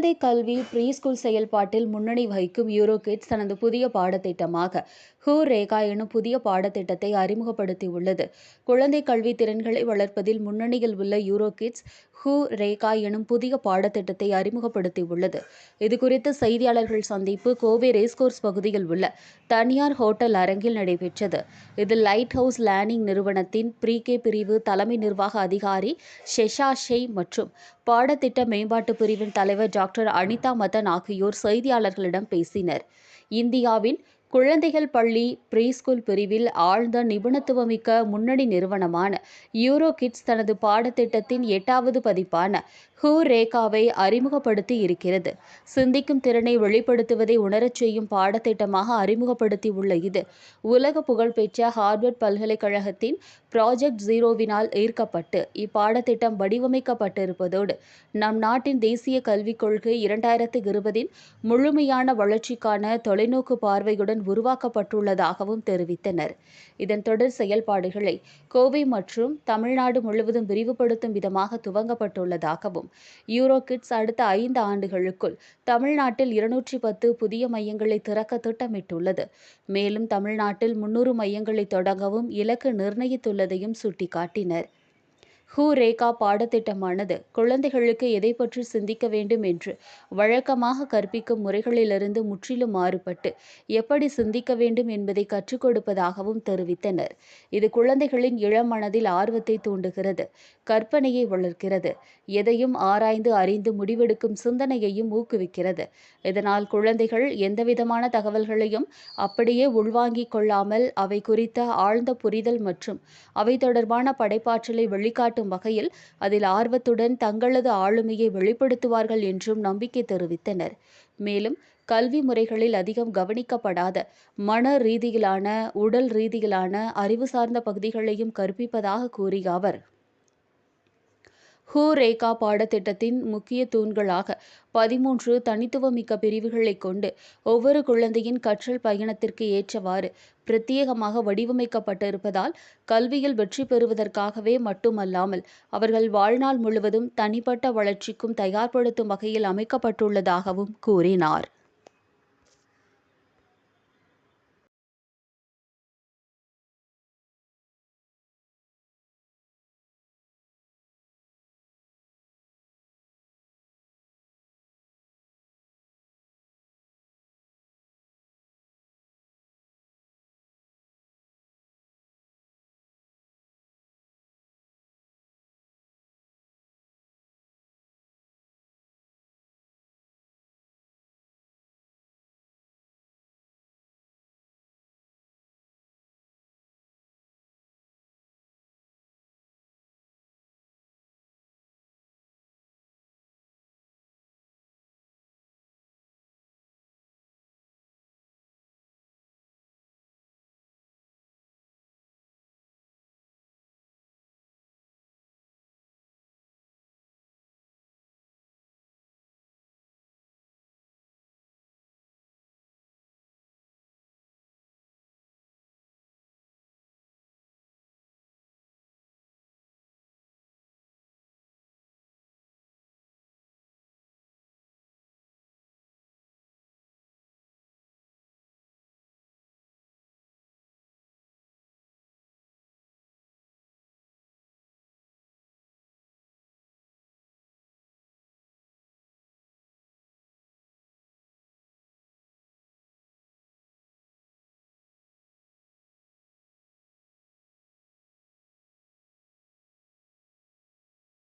குழந்தை கல்வி pre school செயல்பாட்டில் முன்னணி வகிக்கும் யூரோ கிட்ஸ் தனது புதிய பாடத்திட்டமாக ஹூ ரேகா எனும் புதிய பாடத்திட்டத்தை அறிமுகப்படுத்தியுள்ளது. குழந்தை கல்வி திறன்களை வளர்ப்பதில் முன்னணியில் உள்ள யூரோ கிட்ஸ் ஹூ ரேகா எனும் புதிய பாடத்திட்டத்தை அறிமுகப்படுத்தியுள்ளது. இதுகுறித்து செய்தியாளர்கள் சந்திப்பு கோவை ரேஸ்கோர்ஸ் பகுதியில் உள்ள தனியார் ஹோட்டல் அரங்கில் நடைபெற்றது. இதில் லைட் ஹவுஸ் லேர்னிங் நிறுவனத்தின் ப்ரீகே பிரிவு தலைமை நிர்வாக அதிகாரி ஷெஷாஷே மற்றும் பாடத்திட்ட மேம்பாட்டு பிரிவின் தலைவர் டாக்டர் அனிதா மதன் ஆகியோர் செய்தியாளர்களிடம் பேசினர். இந்தியாவின் குழந்தைகள் பள்ளி ப்ரீஸ்கூல் பிரிவில் ஆழ்ந்த நிபுணத்துவமிக்க முன்னணி நிறுவனமான யூரோ கிட்ஸ் தனது பாடத்திட்டத்தின் எட்டாவது பதிப்பான ஹூ ரேகாவை அறிமுகப்படுத்தி இருக்கிறது. சிந்திக்கும் திறனை வெளிப்படுத்துவதை உணரச் செய்யும் பாடத்திட்டமாக அறிமுகப்படுத்தியுள்ள இது உலக புகழ்பெற்ற ஹார்வர்ட் பல்கலைக்கழகத்தின் ப்ராஜெக்ட் ஜீரோவினால் ஈர்க்கப்பட்டு இப்பாடத்திட்டம் வடிவமைக்கப்பட்டிருப்பதோடு நம் நாட்டின் தேசிய கல்விக் கொள்கை இரண்டாயிரத்து இருபதின் முழுமையான வளர்ச்சிக்கான தொலைநோக்கு பார்வையுடன் உருவாக்கப்பட்டுள்ளதாகவும் தெரிவித்தனர். இதன் தொடர் செயல்பாடுகளை கோவை மற்றும் தமிழ்நாடு முழுவதும் விரிவுபடுத்தும் விதமாக துவங்கப்பட்டுள்ளதாகவும் யூரோ கிட்ஸ் அடுத்த ஐந்து ஆண்டுகளுக்குள் தமிழ்நாட்டில் இருநூற்றி பத்து புதிய மையங்களை திறக்க திட்டமிட்டுள்ளது. மேலும் தமிழ்நாட்டில் முன்னூறு மையங்களை தொடங்கவும் இலக்கு நிர்ணயித்துள்ளதையும் சுட்டிக்காட்டினர். ஹூ ரேகா பாடத்திட்டமானது குழந்தைகளுக்கு எதை பற்றி சிந்திக்க வேண்டும் என்று வழக்கமாக கற்பிக்கும் முறைகளிலிருந்து முற்றிலும் மாறுபட்டு எப்படி சிந்திக்க வேண்டும் என்பதை கற்றுக் கொடுப்பதாகவும் தெரிவித்தனர். இது குழந்தைகளின் இளம் மனதில் ஆர்வத்தை தூண்டுகிறது கற்பனையை வளர்க்கிறது எதையும் ஆராய்ந்து அறிந்து முடிவெடுக்கும் சிந்தனையையும் ஊக்குவிக்கிறது. இதனால் குழந்தைகள் எந்தவிதமான தகவல்களையும் அப்படியே உள்வாங்கிக் கொள்ளாமல் அவை குறித்த ஆழ்ந்த புரிதல் மற்றும் அவை தொடர்பான படைப்பாற்றலை வெளிக்காட்டும் காட்டும் வகையில் அதில் ஆர்வத்துடன் தங்களது ஆளுமையை வெளிப்படுத்துவார்கள் என்றும் நம்பிக்கை தெரிவித்தனர். மேலும் கல்வி முறைகளில் அதிகம் கவனிக்கப்படாத மன ரீதியிலான உடல் ரீதியிலான அறிவு சார்ந்த பகுதிகளையும் கற்பிப்பதாக கூறிய அவர் ஹூ ரேகா பாடத்திட்டத்தின் முக்கிய தூண்களாக பதிமூன்று தனித்துவமிக்க பிரிவுகளை கொண்டு ஒவ்வொரு குழந்தையின் கற்றல் பயணத்திற்கு ஏற்றவாறு பிரத்யேகமாக வடிவமைக்கப்பட்டிருப்பதால் கல்வியில் வெற்றி பெறுவதற்காகவே மட்டுமல்லாமல் அவர்கள் வாழ்நாள் முழுவதும் தனிப்பட்ட வளர்ச்சிக்கும் தயார்படுத்தும் வகையில் அமைக்கப்பட்டுள்ளதாகவும் கூறினார்.